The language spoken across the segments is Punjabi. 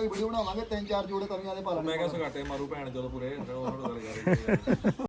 ਵੀਡੀਓ ਬਣਾਵਾਂਗੇ ਤਿੰਨ ਚਾਰ ਜੋੜੇ ਤਵੀਆਂ ਦੇ ਪਾ ਲੈਣੇ ਮੈਂ ਕਿਹਾ ਸਗਾਟੇ ਮਾਰੂ ਭੈਣ ਜਦੋਂ ਪੂਰੇ ਉਹਨਾਂ ਨੂੰ ਗੱਲ ਕਰ ਰਹੀ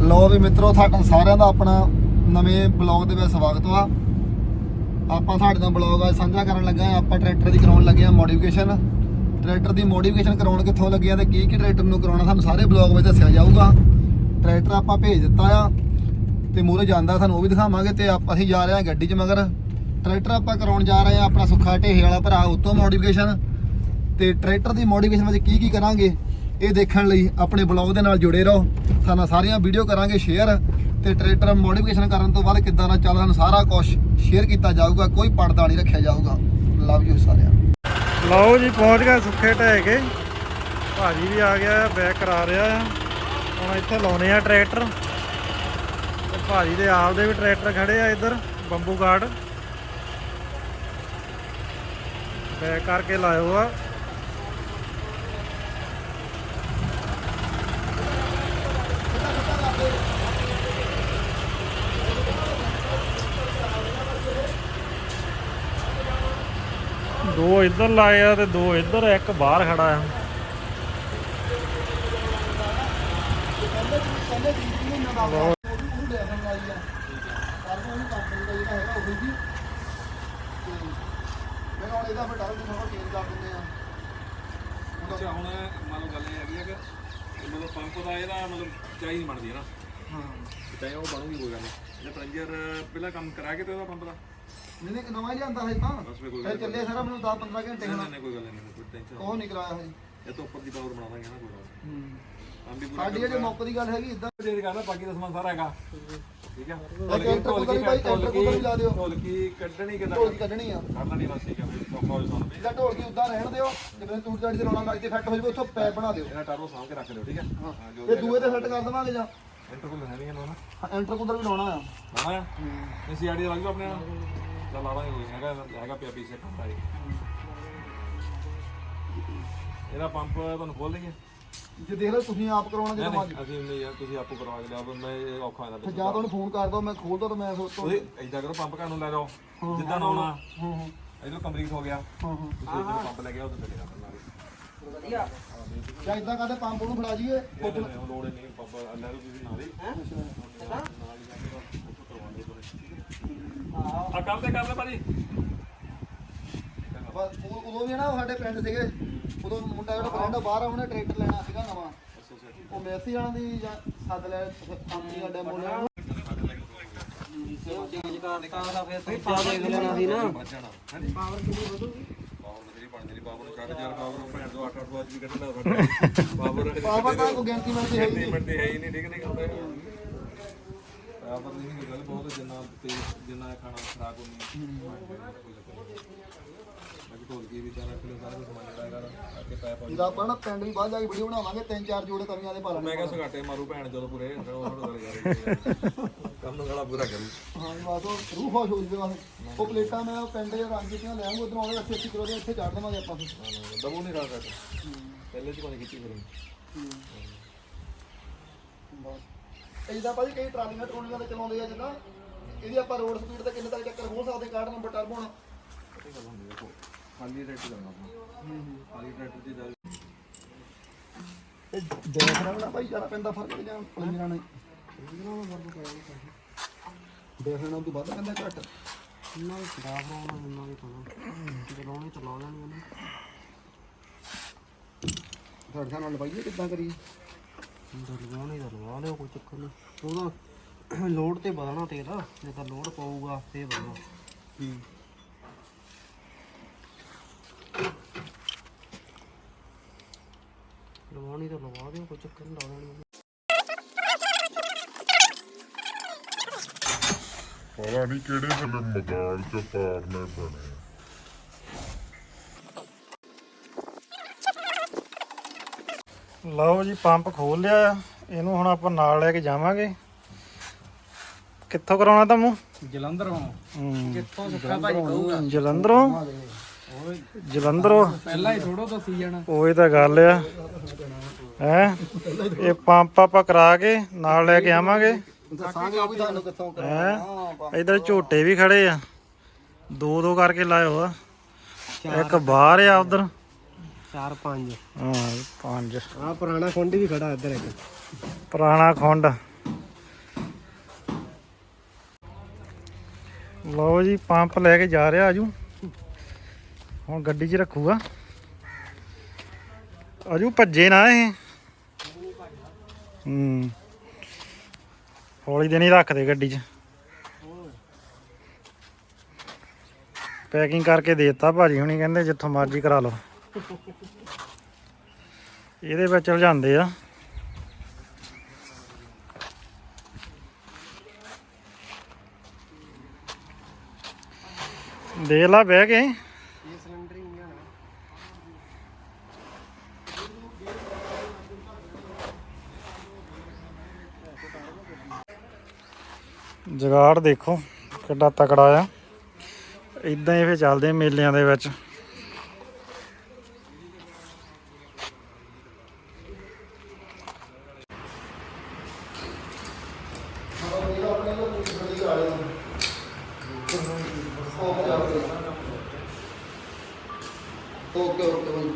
ਲੋ ਵੀ ਮਿੱਤਰੋ ਤੁਹਾਡਾ ਸਾਰਿਆਂ ਦਾ ਆਪਣਾ ਨਵੇਂ ਬਲੌਗ ਦੇ ਵਿੱਚ ਸਵਾਗਤ ਵਾ ਆਪਾਂ ਤੁਹਾਡੇ ਨਾਲ ਬਲੌਗ ਅੱਜ ਸਾਂਝਾ ਕਰਨ ਲੱਗੇ ਆ ਆਪਾਂ ਟਰੈਕਟਰ ਦੀ ਕਰਾਉਣ ਲੱਗੇ ਆ ਮੋਡੀਫਿਕੇਸ਼ਨ ਟਰੈਕਟਰ ਦੀ ਮੋਡੀਫਿਕੇਸ਼ਨ ਕਰਾਉਣ ਕਿੱਥੋਂ ਲੱਗਿਆ ਆ ਤੇ ਕੀ ਕੀ ਟਰੈਕਟਰ ਨੂੰ ਕਰਾਉਣਾ, ਸਾਨੂੰ ਸਾਰੇ ਬਲੌਗ ਵਿੱਚ ਦੱਸਿਆ ਜਾਊਗਾ। ਟਰੈਕਟਰ ਆਪਾਂ ਭੇਜ ਦਿੱਤਾ ਆ ਤੇ ਮੂਹਰੇ ਜਾਂਦਾ, ਸਾਨੂੰ ਉਹ ਵੀ ਦਿਖਾਵਾਂਗੇ ਤੇ ਆਪਾਂ, ਅਸੀਂ ਜਾ ਰਹੇ ਆ ਗੱਡੀ 'ਚ ਮਗਰ। ਟਰੈਕਟਰ ਆਪਾਂ ਕਰਾਉਣ ਜਾ ਰਹੇ ਆ ਆਪਣਾ ਸੁੱਖਾ ਢੇਹੇ ਵਾਲਾ ਭਰਾ, ਉਤੋਂ ਮੋਡੀਫਿਕੇਸ਼ਨ। ਤੇ ਟਰੈਕਟਰ ਦੀ ਮੋਡੀਫਿਕੇਸ਼ਨ ਵਿੱਚ ਕੀ ਕੀ ਕਰਾਂਗੇ, ਇਹ ਦੇਖਣ ਲਈ ਆਪਣੇ ਬਲੌਗ ਦੇ ਨਾਲ ਜੁੜੇ ਰਹੋ। ਸਾਨੂੰ ਸਾਰੀਆਂ ਵੀਡੀਓ ਕਰਾਂਗੇ ਸ਼ੇਅਰ। ਤੇ ਟਰੈਕਟਰ ਮੋਡੀਫਿਕੇਸ਼ਨ ਕਰਨ ਤੋਂ ਬਾਅਦ ਕਿੱਦਾਂ ਦਾ ਚੱਲ, ਸਾਨੂੰ ਸਾਰਾ ਕੁਝ ਸ਼ੇਅਰ ਕੀਤਾ ਜਾਊਗਾ, ਕੋਈ ਪਰਦਾ ਨਹੀਂ ਰੱਖਿਆ ਜਾਊਗਾ। ਲਵ ਯੂ ਸਾਰਿਆਂ ਲਓ ਜੀ, ਪਹੁੰਚ ਗਏ ਸੁੱਖੇ ਢਹਿ ਕੇ। ਭਾਜੀ ਵੀ ਆ ਗਿਆ ਆ ਬੈਕ ਕਰਾ ਰਿਹਾ ਆ। ਹੁਣ ਇੱਥੇ ਲਾਉਨੇ ਆ ਟਰੈਕਟਰ। ਤੇ ਭਾਜੀ ਦੇ ਆਪ ਦੇ ਵੀ ਟਰੈਕਟਰ ਖੜੇ ਆ ਇੱਧਰ, ਬੰਬੂ ਗਾਰਡ ਬੈਕ ਕਰਕੇ ਲਾਇਓ ਆ। ਦੋ ਇੱਧਰ ਲਾਏ ਆ ਤੇ ਦੋ ਇੱਧਰ ਇੱਕ ਬਾਹਰ ਖੜਾ ਆ। ਅੱਛਾ ਹੁਣ ਮੰਨ ਲਓ ਗੱਲ ਇਹ ਹੈਗੀ ਆ ਕਿ ਇਹ ਮਤਲਬ ਪੰਪ ਦਾ ਇਹਦਾ ਮਤਲਬ ਚਾਹੀ ਨਹੀਂ ਬਣਦੀ ਹੈ ਨਾ। ਹਾਂ। ਚਾਹੇ ਉਹ ਬਣੂਗੀ ਕੋਈ ਗੱਲ ਨਹੀਂ। ਇਹ ਪਲੰਜਰ ਪਹਿਲਾਂ ਕੰਮ ਕਰਾ ਕੇ ਤੇ ਉਹਦਾ ਪੰਪ ਦਾ। ਨਹੀਂ ਨਹੀਂ ਨਵਾਂ ਹੀ ਲਿਆਂਦਾ ਹੈ ਤਾਂ। ਬਸ ਫਿਰ ਕੋਈ ਇਹ ਚੱਲੇ ਸਾਰਾ ਮੈਨੂੰ 10 15 ਘੰਟੇ ਨਹੀਂ ਹੁਣ। ਨਹੀਂ ਕੋਈ ਗੱਲ ਨਹੀਂ ਕੋਈ ਟੈਨਸ਼ਨ ਉਹ ਨਹੀਂ ਕਰਾਇਆ ਹੈ ਇਹ ਤੋਂ ਉੱਪਰ ਦੀ ਪਾਵਰ ਬਣਾ ਦਾਂਗੇ ਨਾ ਕੋਈ ਗੱਲ। ਨਹੀਂ। ਕੰਮ ਵੀ ਪੂਰਾ ਸਾਡੀ ਜਿਹੜੀ ਮੁੱਕ ਦੀ ਗੱਲ ਹੈਗੀ ਇਦਾਂ ਜੇ ਕਰਦਾ ਬਾਕੀ ਦਾ ਸਮਾਨ ਸਾਰਾ ਹੈਗਾ। ਠੀਕ ਹੈ ਕੈਂਟਰ ਕੁਦਰ ਵੀ ਬਾਈ, ਕੈਂਟਰ ਕੁਦਰ ਵੀ ਲਾ ਦਿਓ। ਢੋਲਕੀ ਕੱਢਣੀ ਕਿਦਾਂ ਢੋਲਕੀ ਕੱਢਣੀ ਆ। ਕੱਢਣਾ ਨਹੀਂ ਬਸ ਠੀਕ ਹੈ ਫਿਰ ਸੌਖਾ ਹੋ ਜਾਣਾ ਇਹਦਾ ਢੋਲਕੀ ਉਦਾਂ ਰਹਿਣ ਦਿਓ ਜਿਵੇਂ ਤੂੜ ਚਾੜੀ ਤੇ ਲਾਉਣਾ ਲੱਗ ਜੇ ਫਿੱਟ ਹੋ ਜਾਵੇ ਉੱਥੋਂ ਪੈਪ ਬਣਾ ਦਿਓ। ਇਹਨਾਂ ਟਰਬੋ ਸਾਂਭ ਕੇ ਰੱਖ ਲਿਓ ਠੀਕ ਹੈ। ਹਾਂ ਜੋ ਤੇ ਦੂਏ ਤੇ ਫਿੱਟ ਕਰ ਦੇਵਾਂਗੇ ਜਾਂ? ਇੰਟਰਕੂਲ ਹੈ ਨਹੀਂ ਇਹਨਾਂ ਨਾ? ਐਂਟਰ ਕੁਦਰ ਵੀ ਲਾਉਣਾ ਆ। ਹਾਂ। ਇਹ ਸੀਆਰਡੀ ਲੱਗ ਜੂ ਆਪਣੇ ਨਾਲ ਚੱਲ ਲਾ ਦਾਂਗੇ ਕੋਈ ਹੈਗਾ ਹੈਗਾ ਪਿਆ ਪੀਸੇ ਆਈ ਇਹਦਾ ਪੰਪ ਤੁਹਾਨੂੰ ਖੋਲ ਲਈਏ ਜੇ ਦੇਖ ਲਓ ਤੁਸੀਂ ਆਪ ਕਰਾਉਣਾ ਜੇ ਨਹੀਂ ਨਹੀਂ ਅਸੀਂ ਨਹੀਂ ਯਾਰ ਤੁਸੀਂ ਆਪੂ ਕਰਵਾ ਕੇ ਲਿਆਓ ਮੈਂ ਇਹ ਔਖਾ ਹੋ ਤੇ ਜਾਂਦਾ ਜਾਂ ਤੁਹਾਨੂੰ ਫੋਨ ਕਰ ਦੋ ਮੈਂ ਖੋਲ ਦੋ ਤਾਂ ਮੈਂ ਸੋਚ ਤੋਂ ਤੁਸੀਂ ਏਦਾਂ ਕਰੋ ਪੰਪ ਘਰ ਨੂੰ ਲੈ ਜਾਓ ਜਿੱਦਾਂ ਨਾ ਆਉਣਾ। ਹਾਂ ਹਾਂ ਇਹਦੋਂ ਕੰਪਲੀਟ ਹੋ ਗਿਆ। ਹਾਂ ਹਾਂ। ਤੁਸੀਂ ਜਦੋਂ ਪੰਪ ਲੈ ਕੇ ਆਓ ਤਾਂ ਚੱਲੇਗਾ ਨਾਲ। ਵਧੀਆ। ਜਾਂ ਇਦਾਂ ਕਰਦੇ ਪੰਪ ਨੂੰ ਫੜਾ ਜੀਏ ਨਹੀਂ ਨਹੀਂ ਉਹ ਲੋੜ ਹੀ ਨਹੀਂ ਪੰਪ ਲੈ ਲਓ ਤੁਸੀਂ ਨਾਲ ਹੀ। ਆ ਕੰਮ ਤੇ ਕਰ ਲੈ ਭਾਜੀ। ਬਸ ਉਹ- ਉਦੋਂ ਵੀ ਨਾ ਉਹ ਸਾਡੇ ਪਿੰਡ ਸੀਗੇ। ਉਦੋਂ ਮੁੰਡਾ ਜਿਹੜਾ ਫਰੈਂਡ ਬਾਹਰ ਆ ਉਹਨੇ ਟਰੈਕਟਰ ਲੈਣਾ ਸੀਗਾ ਨਵਾਂ। ਉਹ ਮੈਸੀ ਵਾਲਾਂ ਦੀ ਜਾਂ ਸੱਦ ਲੈ ਕੰਪਨੀ ਦਾ ਡੈਮੋ ਲੈਣਾ ਪਾਵਰ ਕਿੰਨੀ ਵਧੂਗੀ? ਪਾਵਰ ਬਥੇਰੀ ਬਣਦੀ ਨਹੀਂ ਪਾਵਰ ਤੋਂ 8 8 ਵਾਟ ਵੀ ਕੱਢਣਾ ਸਾਡੇ। ਪਾਵਰ ਪਾਪਾ ਤਾਂ ਕੋਈ ਗਿਣਤੀ ਮਿਲਦੀ ਹੈ ਹੀ ਨਹੀਂ। ਮਿੰਟ ਤੇ ਹੈ ਹੀ ਠੀਕ ਨਹੀਂ ਗੱਲ ਬਹੁਤ ਜਿੰਨਾ ਤੇ ਜਿੰਨਾ ਖਾਣਾ ਖਰਾਬ ਹੋਣੀ ਬਾਕੀ ਢੋਲਕੀ ਵੀ ਚਾਰ ਰੱਖ ਲਿਓ ਸਾਰਾ ਕੁਝ ਸਮਾਨ ਜਿਹੜਾ ਹੈਗਾ ਅੱਗੇ ਪੈਪ ਆ ਜਦੋਂ ਆਪਾਂ ਨਾ ਪਿੰਡ ਵੀ ਬਾਹਰ ਜਾ ਕੇ ਵੀਡੀਓ ਬਣਾਵਾਂਗੇ ਤਿੰਨ ਚਾਰ ਜੋੜੇ ਤਵੀਆਂ ਦੇ ਪਾ ਲੈਣੇ ਮੈਂ ਕਿਹਾ ਸਗਾਟੇ ਮਾਰੂ ਭੈਣ ਜਦੋਂ ਪੂਰੇ ਉਹਨਾਂ ਨੂੰ ਗੱਲ ਕਰ ਰਹੀ ਕੰਮ ਨੂੰ ਗਲਾ ਪੂਰਾ ਕਰੂ। ਹਾਂ ਬਸ ਉਹ ਰੂਹ ਖੁਸ਼ ਹੋ ਜਵੇ ਬਸ। ਉਹ ਪਲੇਟਾਂ ਮੈਂ ਉਹ ਪਿੰਡ ਦੇ ਰੰਗ ਕੀਤੀਆਂ ਲੈ ਆਉਂਗਾ ਉਧਰੋਂ ਆਉਂਦੇ 80 80 ਕਿਲੋ ਦੇ ਇੱਥੇ ਚੜ ਦੇਵਾਂਗੇ ਆਪਾਂ ਫਿਰ। ਦਬੂ ਨਹੀਂ ਰਹਾ ਕਰ ਪਹਿਲੇ ਚ ਕੋਣੀ ਖਿੱਚੀ ਫਿਰ ਬਸ। ਇਹ ਜਿੱਦਾਂ ਭਾਜੀ ਕਈ ਟਰਾਲੀਆਂ ਟਰੋਲੀਆਂ ਤੇ ਚਲਾਉਂਦੇ ਆ ਜਿੱਦਾਂ ਇਹਦੀ ਆਪਾਂ ਰੋਡ ਸਪੀਡ ਤੇ ਕਿੰਨੇ ਤੱਕ ਚੱਕਰ ਹੋ ਸਕਦੇ ਕਾਰਡ ਨੰਬਰ ਟਰਬੋ ਨਾਲ। ਖਾਲੀ ਰੈਟ ਕਰਨਾ ਆਪਣਾ ਖਾਲੀ ਰੈਟ ਦੀ ਗੱਲ। ਇਹ ਦੇਖ ਰਹਾ ਨਾ ਭਾਈ ਜ਼ਿਆਦਾ ਪੈਂਦਾ ਫ਼ਰਕ ਜਾਂ ਪਲੰਜਰਾਂ ਨੇ ਦੇਖ ਰਹਾ ਤੂੰ ਵੱਧ ਪੈਂਦਾ ਘੱਟ। ਇਹਨਾਂ ਦੇ ਖਰਾਬ ਹੋਣਾ ਉਹਨਾਂ ਦੇ ਖਾਣਾ ਚਲਾਉਣੇ ਚਲਾ ਲੈਣਗੇ ਨੇ ਸਾਡੇ ਨਾਲ ਲਵਾਈਏ ਕਿੱਦਾਂ ਕਰੀਏ? ਦਲਵਾਉਣੇ ਦਾ ਲਵਾ ਲਿਓ ਕੋਈ ਚੱਕਰ ਨਹੀਂ। ਉਹਦਾ ਲੋਡ ਤੇ ਵਧਣਾ ਤੇਲ, ਜੇ ਤਾਂ ਲੋਡ ਪਊਗਾ, ਫੇਰ ਵਧਣਾ। ਲਵਾਉਣੀ ਤਾਂ ਲਵਾ ਦਿਓ, ਕੋਈ ਚੱਕਰ ਨਹੀਂ, ਲਾ ਦੇਣੀ ਪਤਾ ਨਹੀਂ ਕਿਹੜੇ ਵੇਲੇ ਮਦਾਲ ਚ ਤਾਰਨੇ ਪੈਣੇ ਲਓ ਜੀ ਪੰਪ ਖੋਲ ਲਿਆ। ਆ ਇਹਨੂੰ ਹੁਣ ਆਪਾਂ ਨਾਲ ਲੈ ਕੇ ਜਾਵਾਂਗੇ। ਕਿੱਥੋਂ ਕਰਾਉਣਾ ਤੁਹਾਨੂੰ? ਜਲੰਧਰੋਂ। ਹੂੰ, ਕਿੱਥੋਂ ਸੁੱਖਾ ਭਾਈ ਕਹੂਗਾ? ਜਲੰਧਰੋਂ? ਜਲੰਧਰੋਂ? ਪਹਿਲਾਂ ਹੀ ਥੋੜੋ ਦੱਸੀ ਜਾਣਾ। ਉਹ ਇਹ ਤਾਂ ਗੱਲ ਆ। ਹੈ? ਇਹ ਪੰਪ ਆਪਾਂ ਕਰਾ ਕੇ ਨਾਲ ਲੈ ਕੇ ਆਵਾਂਗੇ। ਦੱਸਾਂਗੇ ਉਹ ਵੀ ਤੁਹਾਨੂੰ ਕਿੱਥੋਂ ਕਰਾਉਣਾ। ਹੈ? ਇਧਰ ਝੋਟੇ ਵੀ ਖੜੇ ਆ। ਦੋ ਦੋ ਕਰਕੇ ਲਾਏ ਹੋਆ ਇੱਕ ਬਾਹਰ ਆ ਉਧਰ। ਪੰਜ। ਹਾਂ ਪੰਜ। ਆ ਪੁਰਾਣਾ ਖੁੰਡ ਵੀ ਖੜਾ ਇੱਧਰ ਇੱਕ। ਪੁਰਾਣਾ ਖੁੰਡ। ਲਓ ਜੀ ਪੰਪ ਲੈ ਕੇ ਜਾ ਰਿਹਾ ਆਜੂ ਹੁਣ ਗੱਡੀ 'ਚ ਰੱਖੂਗਾ। ਆਜੂ ਭੱਜੇ ਨਾ ਇਹ। ਹੂੰ। ਹੌਲੀ ਦੇ ਨਹੀਂ ਰੱਖਦੇ ਗੱਡੀ 'ਚ। ਪੈਕਿੰਗ ਕਰਕੇ ਦੇਤਾ ਭਾਜੀ ਹੁਣੀ ਕਹਿੰਦੇ ਜਿੱਥੋਂ ਮਰਜ਼ੀ ਕਰਾ ਲਓ। ਇਹਦੇ ਵਿੱਚ ਚਲ ਆ। ਦੇ ਲਾ, ਬਹਿ ਕੇ। ਇਹ ਸਿਲੰਡਰ ਹੀ ਇੰਜਣ ਆ ਜਗਾੜ ਦੇਖੋ, ਕਿੱਡਾ ਤਕੜਾ ਆ। ਇਦਾਂ ਹੀ ਫੇ ਚੱਲਦੇ ਮੇਲਿਆਂ ਦੇ ਵਿੱਚ। ਓਕੇ ਓਕੇ ਭਾਈ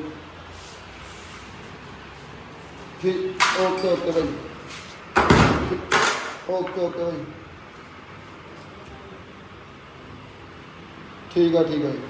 ਠੀਕ ਓਕੇ ਓਕੇ ਭਾਈ ਓਕੇ ਓਕੇ ਭਾਈ ਠੀਕ ਆ ਠੀਕ ਆ ਜੀ।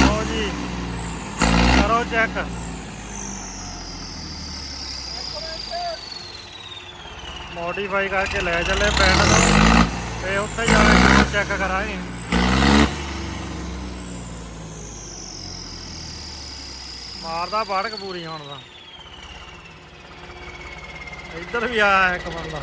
ਲਓ ਜੀ ਕਰੋ ਚੈੱਕ ਮੋਡੀਫਾਈ ਕਰਕੇ ਲੈ ਚੱਲੇ ਪਿੰਡ ਤੇ ਉੱਥੇ ਜਾ ਕੇ ਚੈੱਕ ਕਰਾਂਗੇ ਮਾਰਦਾ ਬਾੜਕ ਪੂਰੀ ਹੁਣ ਦਾ ਇੱਧਰ ਵੀ ਆਇਆ ਇੱਕ ਬੰਦਾ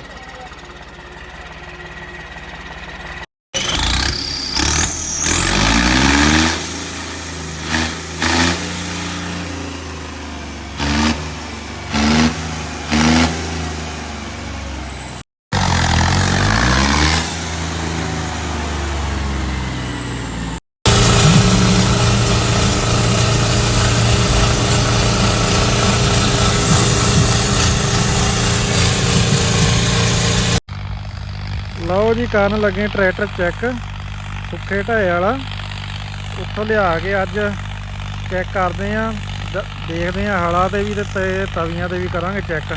ਲਓ ਜੀ, ਕਰਨ ਲੱਗੇ ਟਰੈਕਟਰ ਚੈੱਕ ਸੁੱਖੇ ਢਾਏ ਵਾਲਾ। ਉੱਥੋਂ ਲਿਆ ਕੇ ਅੱਜ ਚੈੱਕ ਕਰਦੇ ਆਂ ਦ- ਦੇਖਦੇ ਆਂ ਹਲਾ ਤੇ ਵੀ ਤੇ ਤੇ ਤਵੀਆਂ ਤੇ ਵੀ ਕਰਾਂਗੇ ਚੈੱਕ